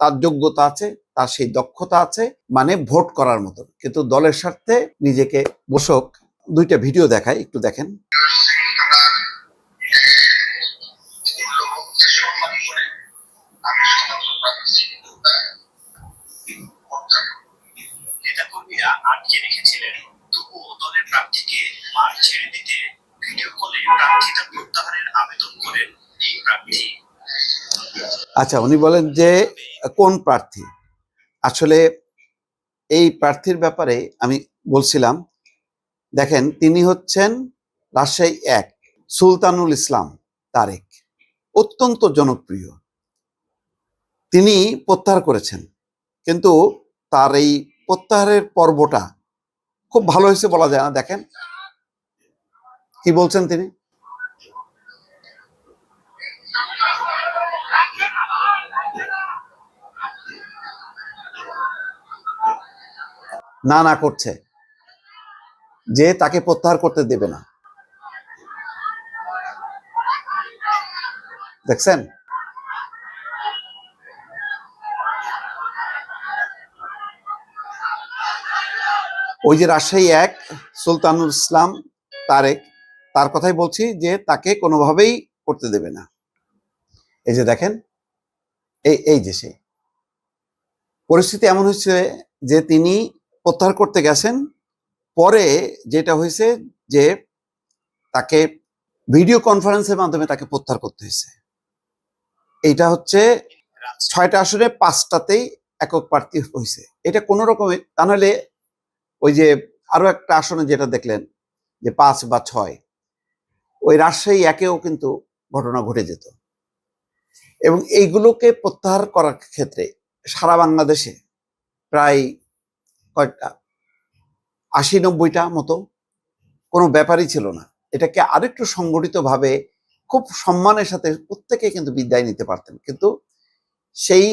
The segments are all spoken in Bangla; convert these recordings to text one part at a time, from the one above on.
তার যোগ্যতা আছে, তার সেই দক্ষতা আছে মানে ভোট করার মতো। কিন্তু দলের স্বার্থে নিজেকে বসক। দুইটা ভিডিও দেখায় একটু দেখেন। প্রার্থীকে ছেড়ে দিতে ভিডিও কলে প্রার্থিতা প্রত্যাহারের আবেদন করেন এই প্রার্থী। আচ্ছা উনি বলেন যে, কোন প্রার্থী? আসলে এই প্রার্থীর ব্যাপারে আমি বলছিলাম, দেখেন, তিনি হচ্ছেন রাজশাহী এক, সুলতানুল ইসলাম তারেক, অত্যন্ত জনপ্রিয়। তিনি প্রত্যাহার করেছেন, কিন্তু তার এই প্রত্যাহারের পর্বটা খুব ভালো হয়েছে বলা যায় না, দেখেন। কি বলছেন তিনি? না না করছে। যে তাকে প্রত্যাহার করতে দেবে না। দেখছেন? ওই যে রাজশাহী এক, সুলতানুল ইসলাম, তারেক, তার কথাই বলছি যে তাকে কোনোভাবেই করতে দেবে না। এই যে দেখেন, এই এই যে সেই পরিস্থিতি এমন হচ্ছে যে তিনি প্রত্যাহার করতে গেছেন। পরে যেটা হয়েছে যে তাকে ভিডিও কনফারেন্সের মাধ্যমে তাকে প্রত্যাহার করতে হয়েছে। এইটা হচ্ছে ছয়টা আসনে পাঁচটাতেই একক প্রার্থী হয়েছে। এটা কোনো রকমে তা নাহলে ওই যে আরও একটা আসনে যেটা দেখলেন যে পাঁচ বা ছয়, ওই রাজশাহী একেও কিন্তু ঘটনা ঘটে যেত। এবং এইগুলোকে প্রত্যাহার করার ক্ষেত্রে সারা বাংলাদেশে প্রায় কয়েকটা আশি নব্বইটা মতো কোনো ব্যাপারই ছিল না। এটাকে আরেকটু সংগঠিতভাবে খুব সম্মানের সাথে প্রত্যেকে কিন্তু বিদায় নিতে পারতেন। কিন্তু সেই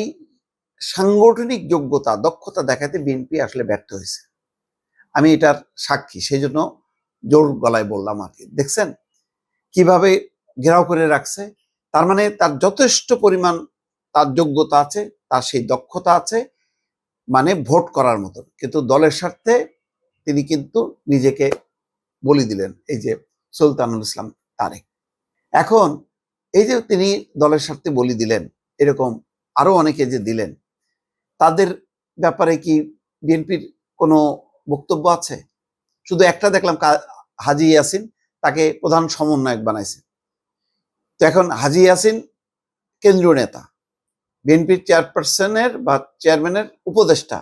সাংগঠনিক যোগ্যতা, দক্ষতা দেখাতে বিএনপি আসলে ব্যর্থ হয়েছে। আমি এটার সাক্ষী সেই জন্য জোর গলায় বললাম আর কি। দেখছেন কীভাবে ঘেরাও করে রাখছে? তার মানে তার যথেষ্ট পরিমাণ তার যোগ্যতা আছে, তার সেই দক্ষতা আছে মানে ভোট করার মতো। কিন্তু দলের স্বার্থে তিনি কিন্তু নিজেকে বলি দিলেন, এই যে সুলতানুল ইসলাম তারেক। এখন এই যে তিনি দলের স্বার্থে বলি দিলেন, এরকম আরও অনেকে যে দিলেন, তাদের ব্যাপারে কি বিএনপির কোনো বক্তব্য আছে? শুধু একটা দেখলাম হাজি ইয়াসিন তাকে প্রধান সমন্বয়ক বানাইছে। তো এখন হাজি ইয়াসিন কেন্দ্রীয় নেতা। বিএনপির চেয়ারপারসনের বা চেয়ারম্যানের উপদেষ্টা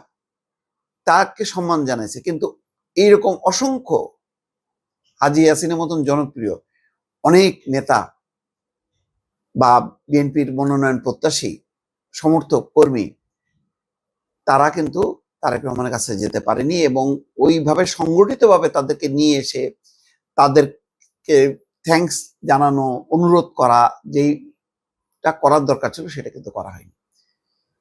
তাকে সম্মান জানাইছে। কিন্তু এইরকম অসংখ্য হাজি ইয়াসিনের মতন জনপ্রিয় অনেক নেতা বা বিএনপির মনোনয়ন প্রত্যাশী, সমর্থক, কর্মী, তারা কিন্তু তারেক রহমানের কাছে যেতে পারেনি এবং ওইভাবে সংগঠিতভাবে তাদেরকে নিয়ে এসে তাদেরকে থ্যাঙ্কস জানানো, অনুরোধ করা যেইটা করার দরকার ছিল, সেটা কিন্তু করা হয়নি।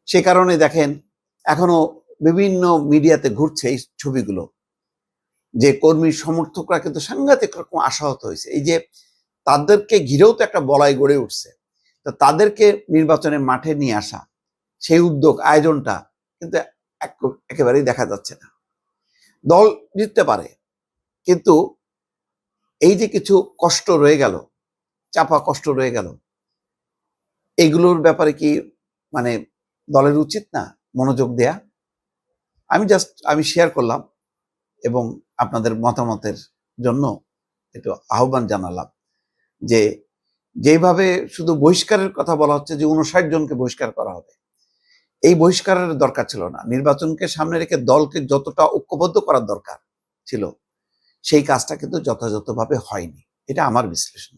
সে কারণে দেখেন, এখনও বিভিন্ন মিডিয়াতে ঘুরছে এই ছবিগুলো। যে কর্মী সমর্থকরা কিন্তু সাংঘাতিক রকম আশাহত হয়েছে। এই যে তাদেরকে ঘিরেও তো একটা বলাই গড়ে উঠছে। তো তাদেরকে নির্বাচনের মাঠে নিয়ে আসা, সেই উদ্যোগ, আয়োজনটা কিন্তু এক- একেবারেই দেখা যাচ্ছে না। দল জিততে পারে, কিন্তু এই যে কিছু কষ্ট রয়ে গেল, চাপা কষ্ট রয়ে গেল এগুলোর ব্যাপারে কি মানে দলের উচিত না মনোযোগ দেয়া? আমি জাস্ট আমি শেয়ার করলাম এবং আপনাদের মতামতের জন্য একটু আহ্বান জানালাম যে যেভাবে শুধু বহিষ্কারের কথা বলা হচ্ছে যে উনষাট জনকে বহিষ্কার করা হবে, এই বহিষ্কারের দরকার ছিল না। নির্বাচনকে সামনে রেখে দলকে যতটা ঐক্যবদ্ধ করার দরকার ছিল, সেই কাজটা কিন্তু যথাযথভাবে হয়নি। এটা আমার বিশ্লেষণ।